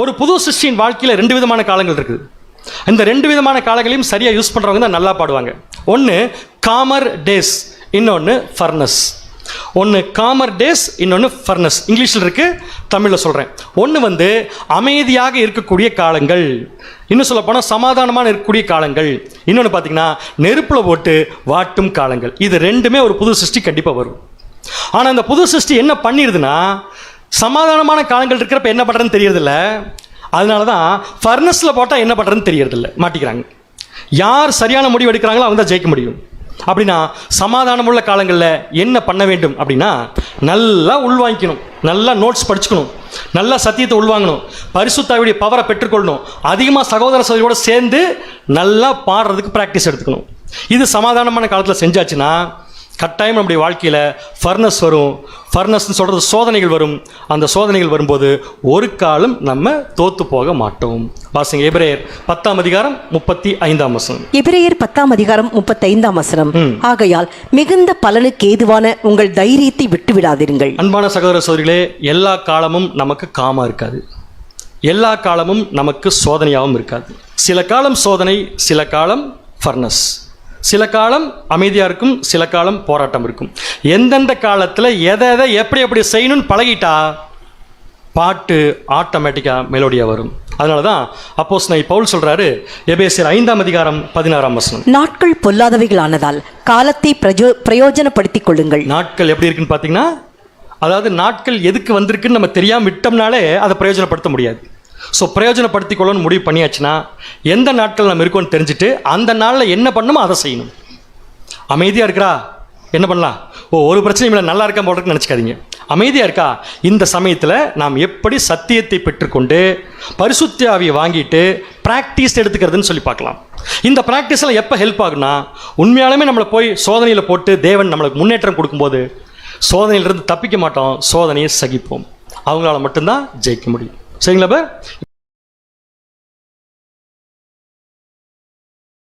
ஒரு புது சிருஷ்டியின் வாழ்க்கையில் ரெண்டு விதமான காலங்கள் இருக்குது. இந்த ரெண்டு விதமான காலங்களையும் சரியாக யூஸ் பண்ணுறவங்க தான் நல்லா பாடுவாங்க. ஒன்று காமர் டேஸ் இன்னொன்று ஃபர்னஸ். ஒன்று காமர் டேஸ் இன்னொன்று ஃபர்னஸ். இங்கிலீஷில் இருக்குது தமிழில் சொல்கிறேன் ஒன்று வந்து அமைதியாக இருக்கக்கூடிய காலங்கள். இன்னும் சொல்லப்போனால் சமாதானமான இருக்கக்கூடிய காலங்கள். இன்னொன்று பார்த்தீங்கன்னா நெருப்பில் போட்டு வாட்டும் காலங்கள். இது ரெண்டுமே ஒரு புது சிருஷ்டி கண்டிப்பாக வரும். ஆனால் அந்த புது சிருஷ்டி என்ன பண்ணிடுதுன்னா சமாதானமான காலங்கள் இருக்கிறப்ப என்ன பண்ணுறதுன்னு தெரியறதில்ல. அதனால தான் ஃபர்னஸில் போட்டால் என்ன பண்ணுறதுன்னு தெரியறதில்ல. மாட்டிக்கிறாங்க. யார் சரியான முடிவு எடுக்கிறாங்களோ அவங்க தான் ஜெயிக்க முடியும். அப்படின்னா சமாதானமுள்ள காலங்களில் என்ன பண்ண வேண்டும் அப்படின்னா நல்லா உள்வாங்கிக்கணும். நல்லா நோட்ஸ் படிச்சுக்கணும். நல்லா சத்தியத்தை உள்வாங்கணும். பரிசுத்தாவுடைய பவரை பெற்றுக்கொள்ளணும். அதிகமாக சகோதர சகோதரியோட சேர்ந்து நல்லா பாடுறதுக்கு ப்ராக்டிஸ் எடுத்துக்கணும். இது சமாதானமான காலத்தில் செஞ்சாச்சுன்னா கட்டாயம் நம்முடைய வாழ்க்கையில் ஃபர்னஸ் வரும். ஃபர்னஸ்னு சொல்கிறது சோதனைகள் வரும். அந்த சோதனைகள் வரும்போது ஒரு காலம் நம்ம தோத்து போக மாட்டோம். வாசிங்க எபிரேயர் பத்தாம் அதிகாரம் முப்பத்தி ஐந்தாம் வசனம். எபிரேயர் பத்தாம் அதிகாரம் முப்பத்தைந்தாம் வசனம். ம். ஆகையால் மிகுந்த பலனுக்கு ஏதுவான உங்கள் தைரியத்தை விட்டு விடாதிருங்கள். அன்பான சகோதர சகோதரிகளே எல்லா காலமும் நமக்கு காமா இருக்காது. எல்லா காலமும் நமக்கு சோதனையாகவும் இருக்காது. சில காலம் சோதனை சில காலம் ஃபர்னஸ் சில காலம் அமைதியாக இருக்கும் சில காலம் போராட்டம் இருக்கும். எந்தெந்த காலத்தில் எதை எதை எப்படி எப்படி செய்யணும்னு பழகிட்டா பாட்டு ஆட்டோமேட்டிக்காக மெலோடியாக வரும். அதனால தான் அப்போஸ் நான் பவுல் சொல்கிறாரு எபேசியர் ஐந்தாம் அதிகாரம் பதினாறாம் வசனம். நாட்கள் பொல்லாதவைகளானதால் காலத்தை பிரஜோ பிரயோஜனப்படுத்திக் கொள்ளுங்கள். நாட்கள் எப்படி இருக்குன்னு பார்த்தீங்கன்னா அதாவது நாட்கள் எதுக்கு வந்திருக்குன்னு நம்ம தெரியாமல் விட்டோம்னாலே அதை பிரயோஜனப்படுத்த முடியாது. ஸோ பிரயோஜனப்படுத்தி கொள்ளணும்னு முடிவு பண்ணியாச்சுன்னா எந்த நாட்கள் நம்ம இருக்கோம்னு தெரிஞ்சுட்டு அந்த நாளில் என்ன பண்ணணுமோ அதை செய்யணும். அமைதியாக இருக்கிறா? என்ன பண்ணலாம்? ஓ ஒரு பிரச்சனையும் இல்லை நல்லா இருக்கா போடுறதுன்னு நினச்சிக்காதீங்க. அமைதியாக இருக்கா? இந்த சமயத்தில் நாம் எப்படி சத்தியத்தை பெற்றுக்கொண்டு பரிசுத்த வாங்கிட்டு ப்ராக்டிஸ் எடுத்துக்கிறதுன்னு சொல்லி பார்க்கலாம். இந்த ப்ராக்டிஸில் எப்போ ஹெல்ப் ஆகுனா உண்மையாலுமே நம்மளை போய் சோதனையில் போட்டு தேவன் நம்மளுக்கு முன்னேற்றம் கொடுக்கும்போது சோதனையிலிருந்து தப்பிக்க மாட்டோம் சோதனையை சகிப்போம். அவங்களால மட்டும்தான் ஜெயிக்க முடியும். சரிங்களா